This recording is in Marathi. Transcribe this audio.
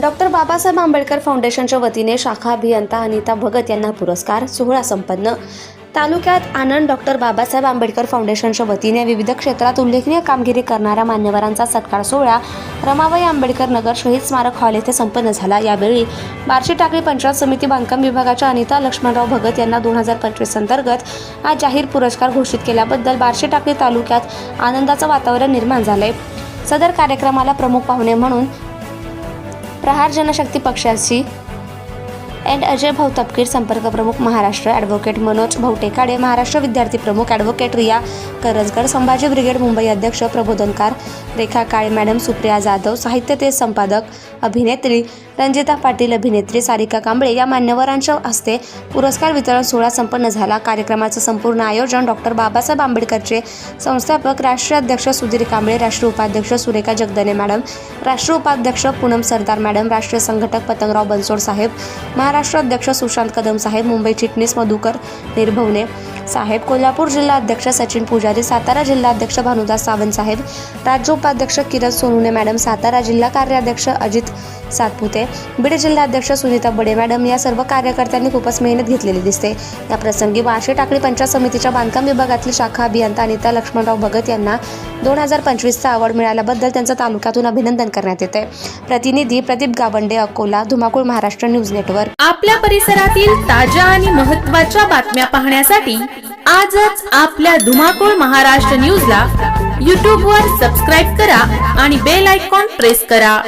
डॉक्टर बाबासाहेब आंबेडकर फाउंडेशनच्या वतीने शाखा अभियंता अनिता भगत यांना पुरस्कार सोहळा संपन्न. तालुक्यात आनंद डॉक्टर बाबासाहेब आंबेडकर फाउंडेशनच्या वतीने विविध क्षेत्रात उल्लेखनीय कामगिरी करणाऱ्या मान्यवरांचा सत्कार सोहळा रमाबाई आंबेडकर नगर शहीद स्मारक हॉल येथे संपन्न झाला. यावेळी बार्शी टाकळी पंचायत समिती बांधकाम विभागाच्या अनिता लक्ष्मणराव भगत यांना दोन हजार पंचवीस अंतर्गत आज जाहीर पुरस्कार घोषित केल्याबद्दल बार्शी टाकळी तालुक्यात आनंदाचं वातावरण निर्माण झालंय. सदर कार्यक्रमाला प्रमुख पाहुणे म्हणून प्रहार जनशक्ती पक्षाची अँड अजय भाऊ तपकीर संपर्क प्रमुख महाराष्ट्र ॲडव्होकेट मनोज भाऊ महाराष्ट्र विद्यार्थी प्रमुख ॲडव्होकेट रिया करजकर संभाजी ब्रिगेड मुंबई अध्यक्ष प्रबोधनकार रेखा काळे मॅडम सुप्रिया जाधव साहित्य ते संपादक अभिनेत्री रंजिता पाटील अभिनेत्री सारिका कांबळे या मान्यवरांच्या हस्ते पुरस्कार वितरण सोहळा संपन्न झाला. कार्यक्रमाचं संपूर्ण आयोजन डॉक्टर बाबासाहेब आंबेडकरचे संस्थापक राष्ट्रीय अध्यक्ष सुधीर कांबळे राष्ट्रीय उपाध्यक्ष सुरेखा जगदने मॅडम राष्ट्रीय उपाध्यक्ष पूनम सरदार मॅडम राष्ट्रीय संघटक पतंगराव बनसोड साहेब महाराष्ट्र अध्यक्ष सुशांत कदम साहेब मुंबई चिटणीस मधुकर निर्भवने साहेब कोल्हापूर जिल्हा अध्यक्ष सचिन पुजारी सातारा जिल्हा अध्यक्ष भानुदास सावंत साहेब राज्य उपाध्यक्ष किरण सोनुने मॅडम सातारा जिल्हा कार्याध्यक्ष अजित सातपुते बीड जिल्हाध्यक्ष सुनीता बडे मॅडम या सर्व कार्यकर्त्यांनी खूपच मेहनत घेतलेली दिसते. या प्रसंगी वाशी टाकळी पंचायत समितीच्या बांधकाम विभागातील शाखा अभियंता अनिता लक्ष्मणराव भगत यांना दोन हजार पंचवीसचा अवॉर्ड मिळाल्याबद्दल त्यांचं तालुक्यातून अभिनंदन करण्यात येते प्रतिनिधी प्रदीप गावंडे अकोला धुमाकूळ महाराष्ट्र न्यूज नेटवर्क. आपल्या परिसरातील ताज्या आणि महत्त्वाच्या बातम्या पाहण्यासाठी आजच आपल्या धुमाकूळ महाराष्ट्र न्यूजला यूट्यूबवर सबस्क्राईब करा आणि बेल आयकॉन प्रेस करा.